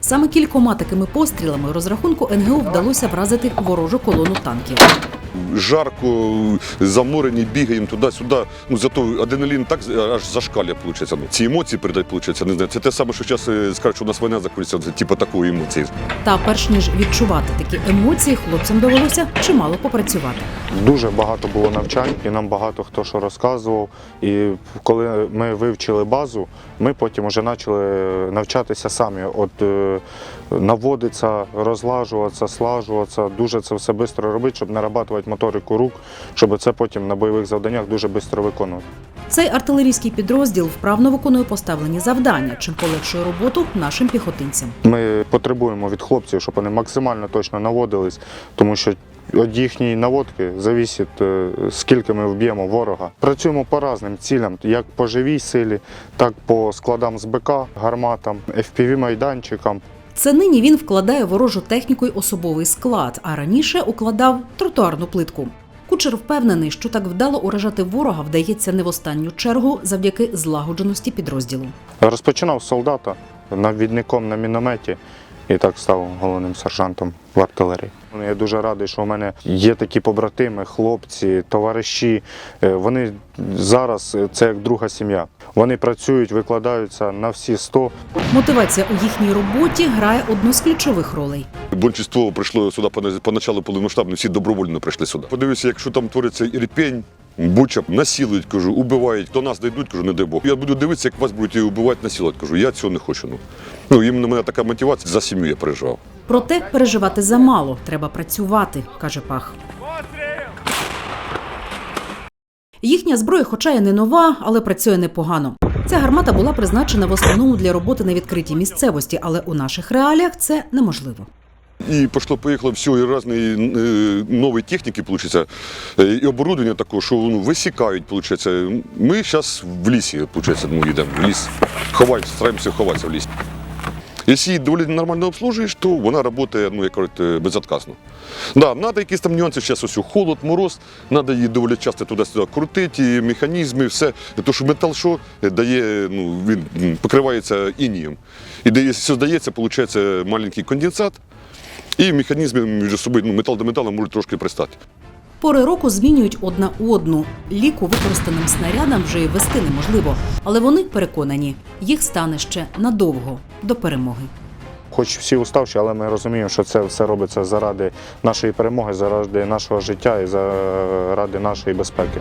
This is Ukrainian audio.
Саме кількома такими пострілами розрахунку НГУ вдалося вразити ворожу колону танків. Жарко, заморені, бігаємо туди-сюди. Ну зато адреналін так аж зашкалює, виходить. Ну, ці емоції передать, виходить, не знаю. Це те саме, що зараз скажуть, що у нас війна закінчиться, типу такої емоції. Та перш ніж відчувати такі емоції, хлопцям довелося чимало попрацювати. Дуже багато було навчань, і нам багато хто що розказував. І коли ми вивчили базу, ми потім вже почали навчатися самі. От е, наводитися, розлажуватися, слажуватися, дуже це все швидко робити, щоб нарабатувати моторику рук, щоб це потім на бойових завданнях дуже швидко виконувати. Цей артилерійський підрозділ вправно виконує поставлені завдання, чим полегшує роботу нашим піхотинцям. Ми потребуємо від хлопців, щоб вони максимально точно наводились, тому що від їхньої наводки залежить, е, скільки ми вб'ємо ворога. Працюємо по різним цілям, як по живій силі, так по складам з БК, гарматам, FPV-майданчикам. Це нині він вкладає ворожу техніку й особовий склад, а раніше укладав тротуарну плитку. Кучер впевнений, що так вдало уражати ворога вдається не в останню чергу завдяки злагодженості підрозділу. Розпочинав солдата навідником на мінометі і так став головним сержантом в артилерії. Я дуже радий, що у мене є такі побратими, хлопці, товариші. Е, Вони зараз е, це як друга сім'я. Вони працюють, викладаються на всі 100. Мотивація у їхній роботі грає одну з ключових ролей. Більшість прийшло сюди по, по началу повномасштабно, всі добровольно прийшли сюди. Подивився, якщо там твориться ірпень, Буча насилують, кажу, убивають, до нас дійдуть, кажу, не дай Бог. Я буду дивитися, як вас будуть і убивати, насилувати. Кажу, я цього не хочу. Ну, ну іменно мене така мотивація, за сім'ю я переживав. Проте переживати замало, треба працювати, каже Пах. Їхня зброя, хоча й не нова, але працює непогано. Ця гармата була призначена в основному для роботи на відкритій місцевості, але у наших реаліях це неможливо. І пішло, поїхало все, і різні е, нові техніки, получиться, е, і оборудовання такого, що ну, висікають, получиться. Ми зараз в лісі, получиться, ну, йдемо в ліс, ховаємося, стараємося ховатися в лісі. Якщо її доволі нормально обслужуєш, то вона працює, ну, як кажуть, е, безотказно. Да, треба якісь там нюанси, зараз ось холод, мороз, треба її доволі часто туди-сюди крутити, і механізми, все. Тому що метал що дає, ну, він покривається інієм. І здається, виходить маленький конденсат, і механізми між собою, ну, метал до металу можуть трошки пристати. Пори року змінюють одна одну. Ліку використаним снарядам вже й вести неможливо, але вони переконані, їх стане ще надовго до перемоги. Хоч всі уставші, але ми розуміємо, що це все робиться заради нашої перемоги, заради нашого життя і заради нашої безпеки.